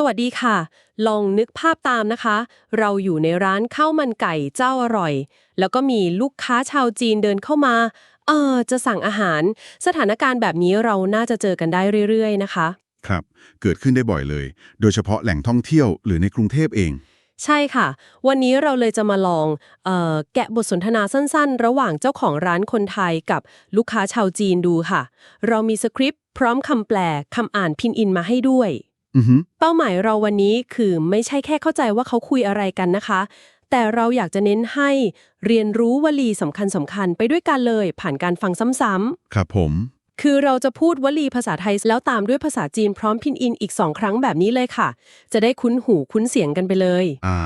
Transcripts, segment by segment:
สวัสดีค่ะ ลองนึกภาพตามนะคะ เราอยู่ในร้านข้าวมันไก่เจ้าอร่อย แล้วก็มีลูกค้าชาวจีนเดินเข้ามา เออ จะสั่งอาหาร สถานการณ์แบบนี้เราน่าจะเจอกันได้เรื่อยๆ นะคะ ครับ เกิดขึ้นได้บ่อยเลย โดยเฉพาะแหล่งท่องเที่ยวหรือในกรุงเทพเอง ใช่ค่ะ วันนี้เราเลยจะมาลองเออแกะบทสนทนาสั้นๆ ระหว่างเจ้าของร้านคนไทยกับลูกค้าชาวจีนดูค่ะ เรามีสคริปต์พร้อมคำแปลคำอ่านพินอินมาให้ด้วย อือฮึเป้าหมายเราวันนี้คือไม่ใช่แค่เข้าใจว่าเขาคุยอะไรกันนะคะ แต่เราอยากจะเน้นให้เรียนรู้วลีสำคัญสำคัญๆไปด้วยกันเลย ผ่านการฟังซ้ำครับผม ๆ คือเราจะพูดวลีภาษาไทยแล้วตามด้วยภาษาจีนพร้อมพินอินอีกสองครั้งแบบนี้เลยค่ะ จะได้คุ้นหูคุ้นเสียงกันไปเลย อ่า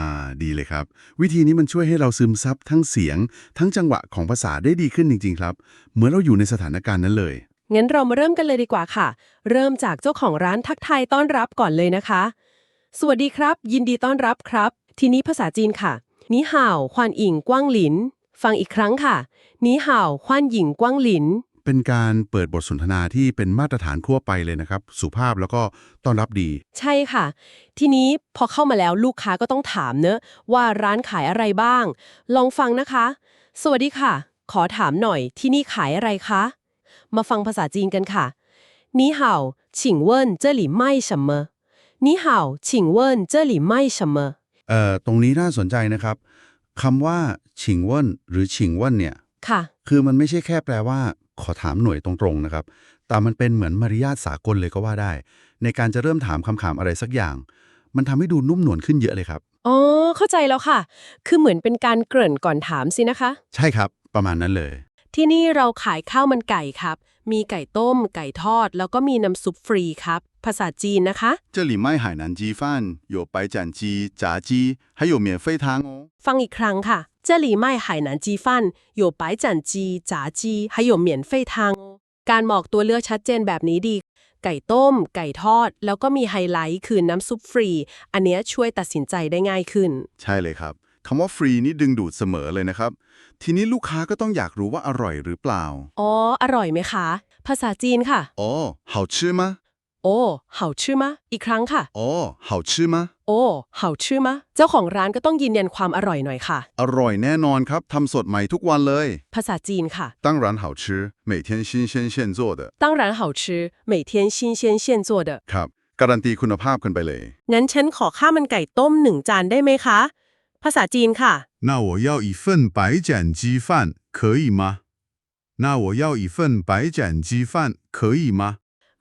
ดีเลยครับ วิธีนี้มันช่วยให้เราซึมซับทั้งเสียง ทั้งจังหวะของภาษาได้ดีขึ้นจริง ๆ ครับ เหมือนเราอยู่ในสถานการณ์นั้นเลย งั้นเรามาเริ่มกันเลยดีกว่าค่ะ เริ่มจากเจ้าของร้านทักทายต้อนรับก่อนเลยนะคะ สวัสดีครับ ยินดีต้อนรับครับ ทีนี้ภาษาจีนค่ะนี่ห่าวควานอิงกว้างหลิน ฟังอีกครั้งค่ะนี่ห่าวควานหญิงกว้างหลิน เป็นการเปิดบทสนทนาที่เป็นมาตรฐานทั่วไปเลยนะครับ สุภาพแล้วก็ต้อนรับดี ใช่ค่ะ ทีนี้พอเข้ามาแล้วลูกค้าก็ต้องถามเนอะว่าร้านขายอะไรบ้าง ลองฟังนะคะ สวัสดีค่ะ ขอถามหน่อยที่นี่ขายอะไรคะ มาฟังภาษาจีนกันค่ะ你好请问这里卖什么你好请问这里卖什么 เอ่อ ตรงนี้น่าสนใจนะครับคำว่าฉิงเว่นหรือฉิงเว่นเนี่ย ค่ะ คือมันไม่ใช่แค่แปลว่า ขอถามหน่วยตรงๆนะครับ แต่มันเป็นเหมือนมารยาทสากลเลยก็ว่าได้ ในการจะเริ่มถามคำถามอะไรสักอย่าง มันทำให้ดูนุ่มนวลขึ้นเยอะเลยครับ อ๋อ เข้าใจแล้วค่ะ คือเหมือนเป็นการเกริ่นก่อนถามสินะคะ ใช่ครับ ประมาณนั้นเลย ที่นี่เราขายข้าวมันไก่ครับ มีไก่ต้ม ไก่ทอด แล้วก็มีน้ำซุปฟรีครับ ภาษาจีนนะคะ 这里卖海南鸡饭，有白斩鸡、炸鸡，还有免费汤哦。 ฟังอีกครั้งค่ะ这里卖海南鸡饭有白斩鸡炸鸡还有免费汤哦การบอกตัวเลือกชัดเจนแบบนี้ดี ไก่ต้ม ไก่ทอด แล้วก็มีไฮไลท์คือน้ำซุปฟรี อันเนี้ยช่วยตัดสินใจได้ง่ายขึ้น ใช่เลยครับ คำว่าฟรีนี่ดึงดูดเสมอเลยนะครับ ทีนี้ลูกค้าก็ต้องอยากรู้ว่าอร่อยหรือเปล่า อ๋อ อร่อยไหมคะ ภาษาจีนค่ะ อ๋อ好吃吗 โอ้เห่าชื่อมะ อีกครั้งค่ะ อ๋อ好吃吗 โอ้เห่าชื่อมะ เจ้าของร้านก็ต้องยืนยันความอร่อยหน่อยค่ะ อร่อยแน่นอนครับทำสดใหม่ทุกวันเลย ภาษาจีนค่ะ 当然好吃每天新鲜现做的当然好吃每天新鲜现做的 ครับ การันตีคุณภาพกันไปเลย งั้นฉันขอข้าวมันไก่ต้มหนึ่งจานได้ไหมคะ ภาษาจีนค่ะ 那我要一份白斩鸡饭可以吗那我要一份白斩鸡饭可以吗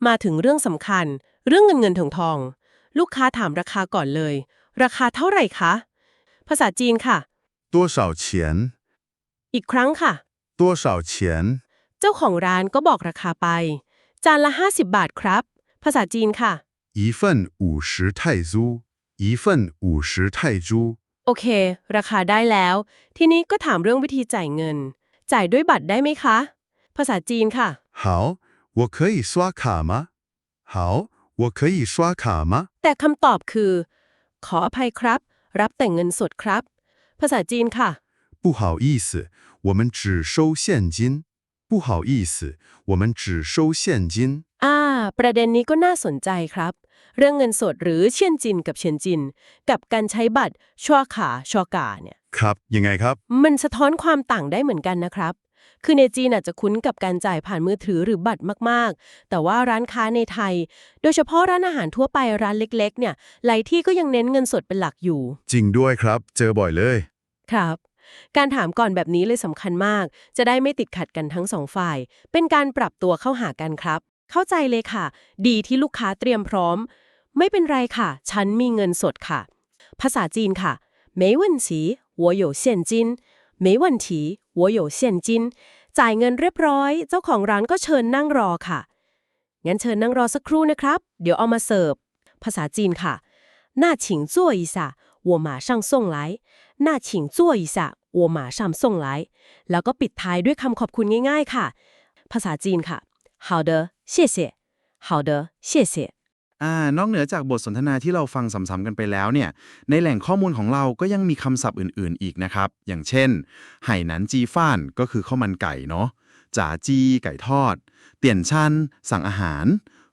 มาถึงเรื่องสำคัญ เรื่องเงินเงินทองทอง ลูกค้าถามราคาก่อนเลย ราคาเท่าไหร่คะ ภาษาจีนค่ะ 多少钱 อีกครั้งค่ะ 多少钱 เจ้าของร้านก็บอกราคาไป จานละ 50 บาทครับ ภาษาจีนค่ะ 一份五十泰铢，一份五十泰铢。 โอเค ราคาได้แล้ว ทีนี้ก็ถามเรื่องวิธีจ่ายเงิน จ่ายด้วยบัตรได้ไหมคะ ภาษาจีนค่ะ 好，我可以刷卡吗？好，我可以刷卡吗？ แต่คำตอบคือ ขออภัยครับ รับแต่เงินสดครับ ภาษาจีนค่ะ 不好意思，我们只收现金。不好意思，我们只收现金。 อ่า ประเด็นนี้ก็น่าสนใจครับ เรื่องเงินสดหรือเชียนจินกับเชียนจิน กับการใช้บัตรชัวขาชัวกาเนี่ย ครับ ยังไงครับ มันสะท้อนความต่างได้เหมือนกันนะครับ คือในจีนอาจจะคุ้นกับการจ่ายผ่านมือถือหรือบัตรมากๆ แต่ว่าร้านค้าในไทย โดยเฉพาะร้านอาหารทั่วไปร้านเล็ก ๆ เนี่ยหลายที่ก็ยังเน้นเงินสดเป็นหลักอยู่ จริงด้วยครับ เจอบ่อยเลย ครับการถามก่อนแบบนี้เลยสำคัญมาก จะได้ไม่ติดขัดกันทั้งสองฝ่าย เป็นการปรับตัวเข้าหากันครับ เข้าใจเลยค่ะ ดีที่ลูกค้าเตรียมพร้อม ไม่เป็นไรค่ะ ฉันมีเงินสดค่ะ ภาษาจีนค่ะ没问题我有现金没问题我有现金จ่ายเงินเรียบร้อย เจ้าของร้านก็เชิญนั่งรอค่ะ งั้นเชิญนั่งรอสักครู่นะครับ เดี๋ยวเอามาเสิร์ฟ ภาษาจีนค่ะ那请坐一下我马上送来那请坐一下我马上送来แล้วก็ปิดท้ายด้วยคำขอบคุณง่ายๆค่ะ ภาษาจีนค่ะ 好的谢谢好的谢谢 อ่านอกเหนือจากบทสนทนาที่เราฟังซ้ำๆกันไปแล้วเนี่ย ในแหล่งข้อมูลของเราก็ยังมีคำศัพท์อื่นๆ อีกนะครับ อย่างเช่น ไหหนันจีฟ้านก็คือข้าวมันไก่เนาะจ๋าจี ไก่ทอด เตี่ยนชัน สั่งอาหาร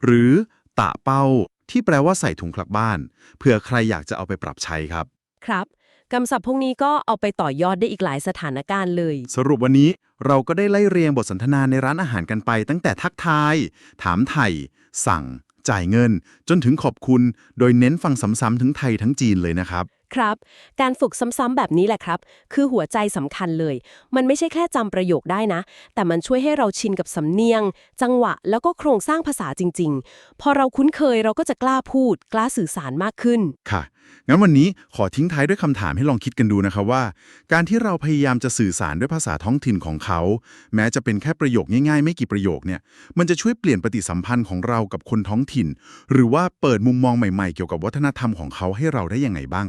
หรือตะเป้า ที่แปลว่าใส่ถุงกลับบ้าน เผื่อใครอยากจะเอาไปปรับใช้ครับ ครับ คำศัพท์พวกนี้ก็เอาไปต่อยอดได้อีกหลายสถานการณ์เลย สรุปวันนี้เราก็ได้ไล่เรียงบทสนทนาในร้านอาหารกันไป ตั้งแต่ทักทาย ถามไถ่สั่ง จ่ายเงิน จนถึงขอบคุณ โดยเน้นฟังซ้ำๆถึงไทยทั้งจีนเลยนะครับ ครับ การฝึกซ้ำๆแบบนี้แหละครับ คือหัวใจสำคัญเลย มันไม่ใช่แค่จำประโยคได้นะ แต่มันช่วยให้เราชินกับสำเนียง จังหวะ แล้วก็โครงสร้างภาษาจริง ๆ พอเราคุ้นเคยเราก็จะกล้าพูด กล้าสื่อสารมากขึ้น ค่ะ งั้นวันนี้ขอทิ้งท้ายด้วยคำถามให้ลองคิดกันดูนะครับว่า การที่เราพยายามจะสื่อสารด้วยภาษาท้องถิ่นของเขา แม้จะเป็นแค่ประโยคง่ายๆ ไม่กี่ประโยคเนี่ยมันจะช่วยเปลี่ยนปฏิสัมพันธ์ของเรากับคนท้องถิ่น หรือว่าเปิดมุมมองใหม่ๆ เกี่ยวกับวัฒนธรรมของเขาให้เราได้ยังไงบ้าง